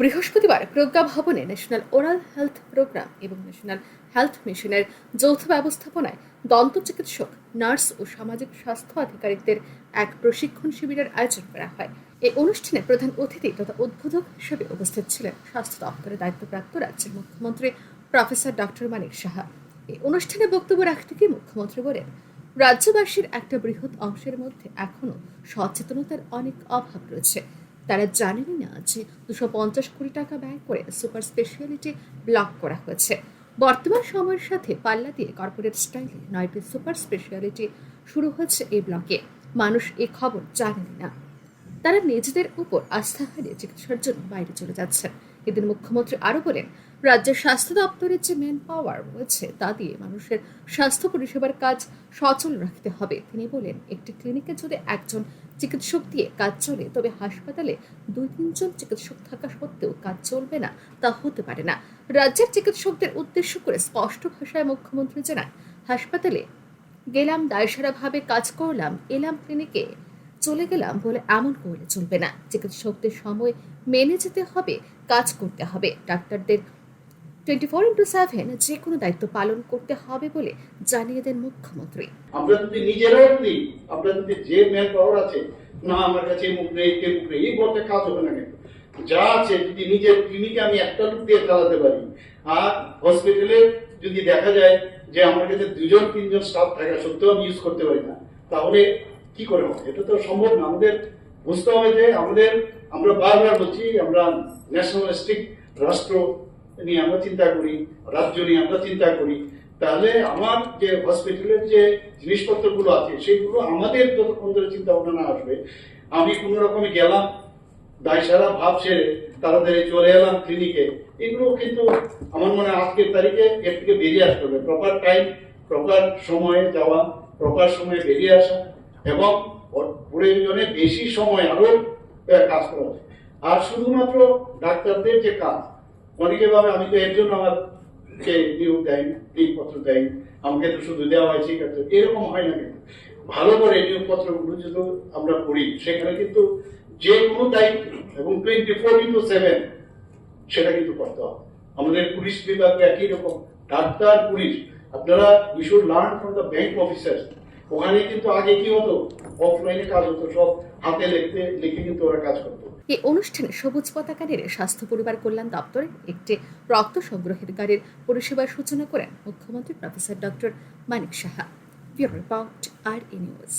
বৃহস্পতিবার প্রজ্ঞা ভবনে ন্যাশনাল ওরাল হেলথ প্রোগ্রাম এবং ন্যাশনাল হেলথ মিশনের যৌথ ব্যবস্থাপনায় দন্ত চিকিৎসক, নার্স ও সামাজিক স্বাস্থ্য আধিকারিকদের এক প্রশিক্ষণ শিবিরের আয়োজন করা হয়। এই অনুষ্ঠানে প্রধান অতিথি তথা উদ্বোধক হিসেবে উপস্থিত ছিলেন স্বাস্থ্য দপ্তরের দায়িত্বপ্রাপ্ত রাজ্যের মুখ্যমন্ত্রী প্রফেসর ডক্টর মানিক সাহা। এই অনুষ্ঠানে বক্তব্য রাখতে গিয়ে মুখ্যমন্ত্রী বলেন, রাজ্যবাসীর একটা বৃহৎ অংশের মধ্যে এখনও সচেতনতার অনেক অভাব রয়েছে। তারা জানেনই না যে দুশো পঞ্চাশ কোটি টাকা ব্যয় করে সুপার স্পেশালিটি ব্লক করা হয়েছে। বর্তমান সময়ের সাথে পাল্লা দিয়ে কর্পোরেট স্টাইলে নয়টি সুপার স্পেশালিটি শুরু হচ্ছে এই ব্লকে। মানুষ এ খবর জানেন না। তারা নিজেদের উপর আস্থা হারিয়ে চিকিৎসার জন্য বাইরে চলে যাচ্ছেন। এদিন মুখ্যমন্ত্রী আরও বলেন, রাজ্যের স্বাস্থ্য দপ্তরের যে ম্যান পাওয়ার রয়েছে, তা দিয়ে মানুষের স্বাস্থ্য পরিষেবার কাজ সচল রাখতে হবে। তিনি বলেন, একটি ক্লিনিকে যদি একজন চিকিৎসক দিয়ে কাজ চলে, তবে হাসপাতালে দুই, তিনজন চিকিৎসক থাকা সত্ত্বেও কাজ চলবে না, তা হতে পারে না। রাজ্যের চিকিৎসকদের উদ্দেশ্য করে স্পষ্ট ভাষায় মুখ্যমন্ত্রী জানান, হাসপাতালে গেলাম, দায়সারাভাবে কাজ করলাম, এলাম ক্লিনিকে চলে গেলাম বলে এমন করলে চলবে না। চিকিৎসকদের সময় মেনে যেতে হবে, কাজ করতে হবে। ডাক্তারদের টোয়েন্টি ফোর ইন্টু সেভেন যে কোনো দায়িত্ব পালন করতে হবে বলে জানিয়ে দেন মুখ্যমন্ত্রী। যদি যদি যদি যে ম্যান পাওয়ার আছে, না, আমার কাছে মুখ নেই নেই, এই বলতে কাজ হবে না কিন্তু। যা আছে, যদি নিজের ক্লিনিকে আমি একটা লোক দিয়ে চালাতে পারি, আর হসপিটালে যদি দেখা যায় যে আমার কাছে দুজন, তিনজন স্টাফ থাকা সত্ত্বেও আমি ইউজ করতে পারি না, তাহলে কি করে হবে? এটা তো সম্ভব না। আমাদের বুঝতে হবে যে আমাদের, আমরা বারবার বলছি, আমরা ন্যাশনালিস্টিক রাষ্ট্র নিয়ে আমরা চিন্তা করি, রাজ্য নিয়ে আমরা চিন্তা করি। তাহলে আমার যে হসপিটালের যে জিনিসপত্রগুলো আছে, সেগুলো আমাদের যতক্ষণ ধরে চিন্তা ভাবনা না আসবে, আমি কোনো রকমে গেলাম, দায়সারা ভাব সেরে তাড়াতাড়ি চলে এলাম ক্লিনিকে এগুলো কিন্তু আমার মনে হয় আজকের তারিখে এর থেকে বেরিয়ে আসতে হবে। প্রপার টাইম প্রপার সময়ে যাওয়া প্রপার সময়ে বেরিয়ে আসা। এবং প্রয়োজনে বেশি সময় আরও আহ, কাজ করা উচিত। আর শুধুমাত্র ডাক্তারদের যে কাজ অনেকে ভাবে আমি তো এর জন্য আমার কে নিয়োগ দেয় নিয়োগপত্র দেয় আমাকে তো শুধু দেওয়া হয় ঠিক আছে এরকম হয় না কিন্তু। ভালো করে নিয়োগপত্রগুলো যদি আমরা পড়ি সেখানে কিন্তু যে কোনো দায়িত্ব এবং টোয়েন্টি ফোর ইন্টু সেভেন সেটা কিন্তু করতে হবে। আমাদের পুলিশ বিভাগ একই রকম। ডাক্তার পুলিশ আপনারা we should learn from the bank officer ওখানে কিন্তু আগে কি হতো? অফলাইনে কাজ হতো, সব হাতে লিখতে, লিখে কিন্তু ওরা কাজ করতো। এই অনুষ্ঠানে সবুজ পতাকা স্বাস্থ্য, পরিবার কল্যাণ দপ্তরের একটি রক্ত সংগ্রহের গাড়ির পরিষেবার সূচনা করেন মুখ্যমন্ত্রী professor doctor Manik Saha. Report, আর নিউজ।